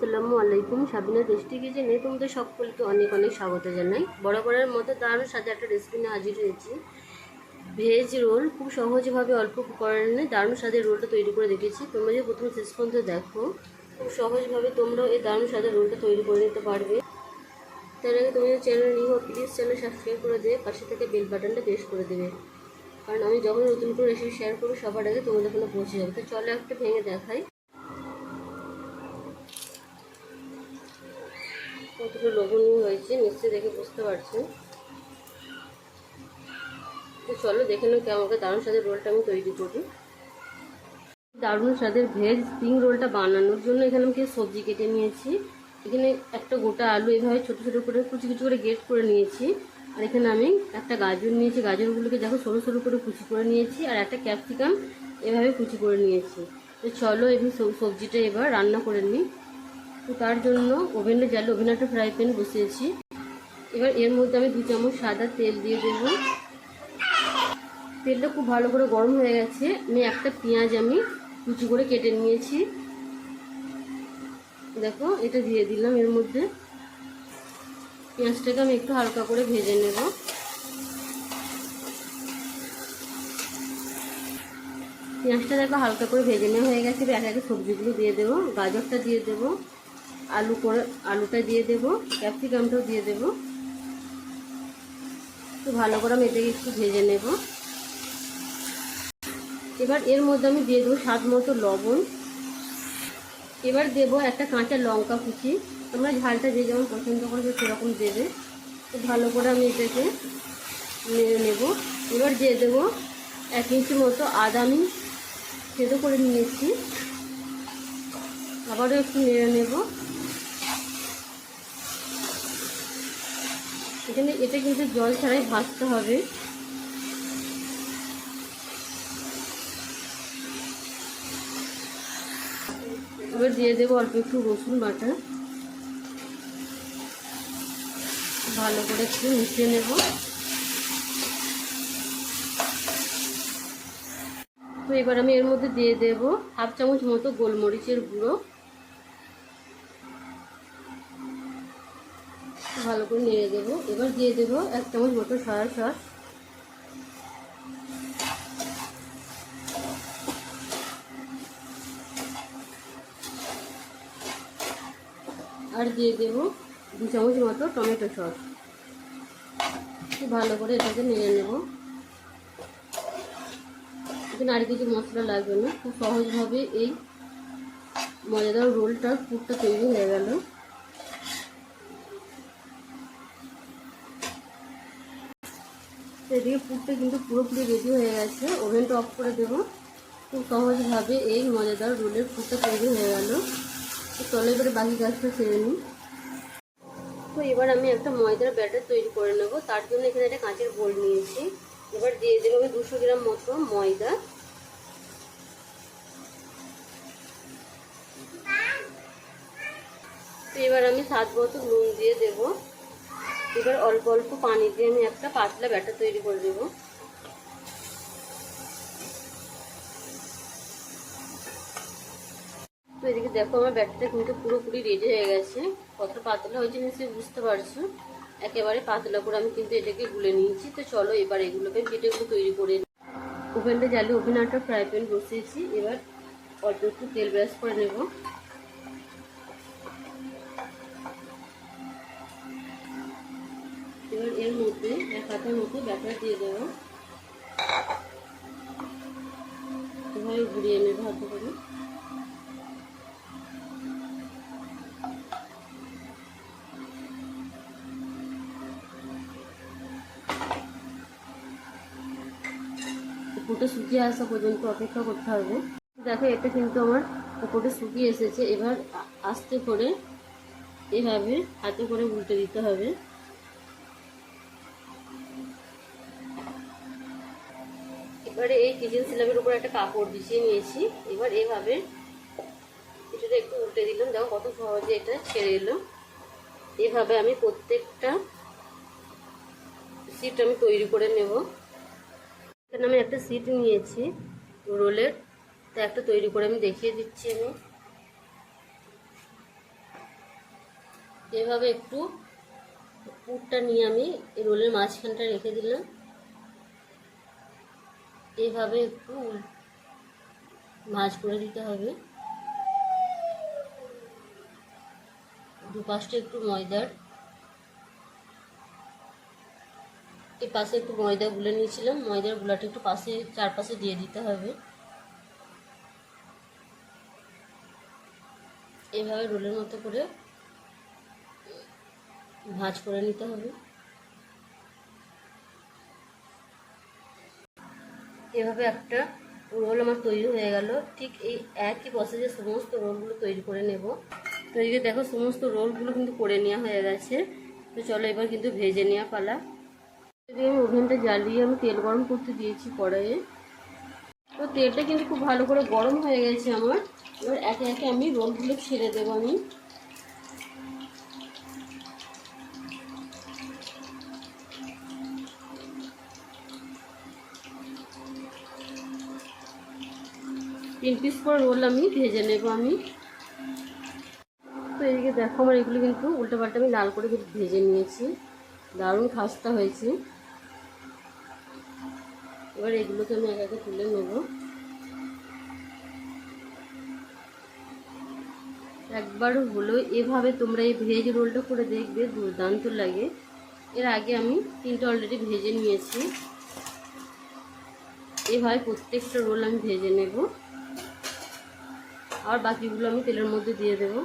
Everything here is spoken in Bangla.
আসসালামু আলাইকুম। সাবিনা টেস্টি কিচেনে তোমাদের সকলকে অনেক অনেক স্বাগত জানাই। বরাবরের মতো তার সাথে একটা রেসিপি নিয়ে হাজির হয়েছি। ভেজ রোল খুব সহজভাবে অল্প উপকরণে দারুণ স্বাদের রোলটা তৈরি করে দেখেছি। তোমরা যে প্রথমে শেষ পর্যন্ত দেখো, খুব সহজভাবে তোমরাও এই দারুণ স্বাদের রোলটা তৈরি করে নিতে পারবে। তার আগে তুমি channel new please channel subscribe করে দিয়ে পাশে থেকে বেল বাটনটা প্রেস করে দেবে। কারণ আমি যখন নতুন করে রেসিপি শেয়ার করব, সবার আগে তোমাদের ওখানে পৌঁছে যাবে। তো চলো একটা ভেঙে দেখাই। কতটা লোভনীয় হয়েছে, নিশ্চয়ই দেখে বুঝতে পারছেন। তো চলো দেখে নাও কেমন দারুণ স্বাদের রোলটা আমি তৈরি করি। দারুণ স্বাদের ভেজ স্প্রিং রোলটা বানানোর জন্য এখানে আমি সবজি কেটে নিয়েছি। এখানে একটা গোটা আলু এভাবে ছোটো ছোটো করে, কুচি কুচি করে গেট করে নিয়েছি। আর এখানে আমি একটা গাজর নিয়েছি। গাজরগুলোকে দেখো সরু সরু করে কুচি করে নিয়েছি আর একটা ক্যাপসিকাম এভাবে কুচি করে নিয়েছি। তো চলো এবার সবজিটা এবার রান্না করে নিই। তো তার জন্য ওভেনে জ্বালে ওভেনে একটা ফ্রাই প্যান বসিয়েছি। এবার এর মধ্যে আমি দু চামচ সাদা তেল দিয়ে দেব। তেলটা খুব ভালো করে গরম হয়ে গেছে। আমি একটা পেঁয়াজ আমি কুচি করে কেটে নিয়েছি। দেখো, এটা দিয়ে দিলাম এর মধ্যে। পেঁয়াজটাকে আমি একটু হালকা করে ভেজে নেব। পেঁয়াজটা দেখো হালকা করে ভেজে নেওয়া হয়ে গেছে। এক একে সবজিগুলো দিয়ে দেবো। গাজরটা দিয়ে দেবো। আলু করে আলুটা দিয়ে দেব, ক্যাপসিকামটাও দিয়ে দেব। একটু ভালো করে আমি এটাকে একটু ভেজে নেব। এবার এর মধ্যে আমি দিয়ে দেবো স্বাদ মতো লবণ। এবার দেব একটা কাঁচা লঙ্কা কুচি। তোমরা ঝালটা যে যেমন পছন্দ করবে সেরকম দেবে। তো ভালো করে আমি এটাকে নেড়ে নেব। এবার দিয়ে দেবো এক ইঞ্চি মতো আদা আমি সেদ্ধ করে নিয়েছি। আবারও একটু নেড়ে নেব। এখানে এটা কিন্তু জল ছাড়াই ভাজতে হবে। এবার দিয়ে দেবো অল্প একটু রসুন বাটা। ভালো করে একটু মিশিয়ে নেব। তো এবার আমি এর মধ্যে দিয়ে দেব হাফ চামচ মতো গোলমরিচের গুঁড়ো। ভালো করে নেড়ে দেবো। এবার দিয়ে দেবো এক চামচ মতো সয়া সস। আর দিয়ে দেবো দু চামচ মতো টমেটো সস। ভালো করে এটাকে নেড়ে নেব। এখানে আর কিছু মশলা লাগবে না। খুব সহজভাবে এই মজাদার রোলটার পুরটা তৈরি হয়ে গেল। এদিকে পুরটা কিন্তু পুরোপুরি রেডি হয়ে গেছে। ওভেনটা অফ করে দেবো। খুব সহজভাবে এই মজাদার রোলের পুরটা তৈরি হয়ে গেল। তো চলো এবারে বাকি কাজটা সেরে নিই। তো এবার আমি একটা ময়দার ব্যাটার তৈরি করে নেব। তার জন্য এখানে একটা কাঁচের বোল নিয়েছি। এবার দিয়ে দেবো আমি দুশো গ্রাম মতো ময়দা। তো এবার আমি সাত বোতল নুন দিয়ে দেবো। এবার অল্প অল্প পানি দিয়ে আমি একটা পাতলা ব্যাটার তৈরি করে দেবো তো এদিকে দেখো আমার ব্যাটারটা কিন্তু পুরোপুরি রেডি হয়ে গেছে। কতটা পাতলা হয়েছে নিশ্চয়ই বুঝতে পারছ। একেবারে পাতলা করে আমি কিন্তু এটাকে গুলে নিয়েছি। তো চলো এবার এগুলোকে পিঠেগুলো তৈরি করে ওভেনটা জ্বালিয়ে ওভেন একটা ফ্রাই প্যান বসিয়েছি। এবার অল্প একটু তেল ব্রাশ করে নেব। এবার এর মধ্যে, এক হাতের মতো ব্যাটার দিয়ে দেবো। এভাবে ঘুরিয়ে নেব, হাতে করে। উপরটা শুকিয়ে আসা পর্যন্ত অপেক্ষা করতে হবে। দেখো এটা কিন্তু আমার উপরটা শুকিয়ে এসেছে। এবার আস্তে করে এভাবে হাতে করে উল্টে দিতে হবে। এবারে এই কিচেন স্ল্যাবের উপর একটা কাপড় বিছিয়ে নিয়েছি। এবার এভাবে কিছুটা একটু উল্টে দিলাম। দেখো কত সহজে এটা ছেড়ে এলো এভাবে আমি প্রত্যেকটা সিট আমি তৈরি করে নেব। এখানে আমি একটা সিট নিয়েছি রোলের। তা একটা তৈরি করে আমি দেখিয়ে দিচ্ছি আমি। এভাবে একটু পুরটা নিয়ে আমি রোলের মাঝখানটা রেখে দিলাম। এইভাবে একটু ভাঁজ করে দিতে হবে। দুপাশটা একটু ময়দার। এই পাশে একটু ময়দা গুলে নিয়েছিলাম। ময়দার গুলাটা একটু পাশে, চারপাশে দিয়ে দিতে হবে। এইভাবে রোলের মতো করে ভাঁজ করে নিতে হবে। এভাবে একটা রোল আমার তৈরি হয়ে গেল। ঠিক এই একই প্রসেসে সমস্ত রোলগুলো তৈরি করে নেব। তো এইদিকে দেখো সমস্ত রোলগুলো কিন্তু করে নেওয়া হয়ে গেছে। তো চলো এবার কিন্তু ভেজে নেওয়া পালা। এদিকে আমি ওভেনটা জ্বালিয়ে আমি তেল গরম করতে দিয়েছি কড়াইয়ে। তো তেলটা কিন্তু খুব ভালো করে গরম হয়ে গেছে আমার। এবার একে একে আমি রোলগুলো ছেড়ে দেবো আমি। তিন পিস করে রোল আমি, ভেজে নেব আমি। তো এদিকে দেখো আমার এগুলো কিন্তু উল্টো পাল্টা আমি লাল করে কিন্তু ভেজে নিয়েছি। দারুণ খাস্তা হয়েছে। এবার এগুলোকে আমি এক একে তুলে নেব। একবার হলো এভাবে তোমরা এই ভেজ রোলটা করে দেখবে, দুর্দান্ত লাগে। এর আগে আমি তিনটা অলরেডি ভেজে নিয়েছি। এভাবে প্রত্যেকটা রোল আমি ভেজে নেব। আর বাকিগুলো আমি তেলের মধ্যে দিয়ে দেবো।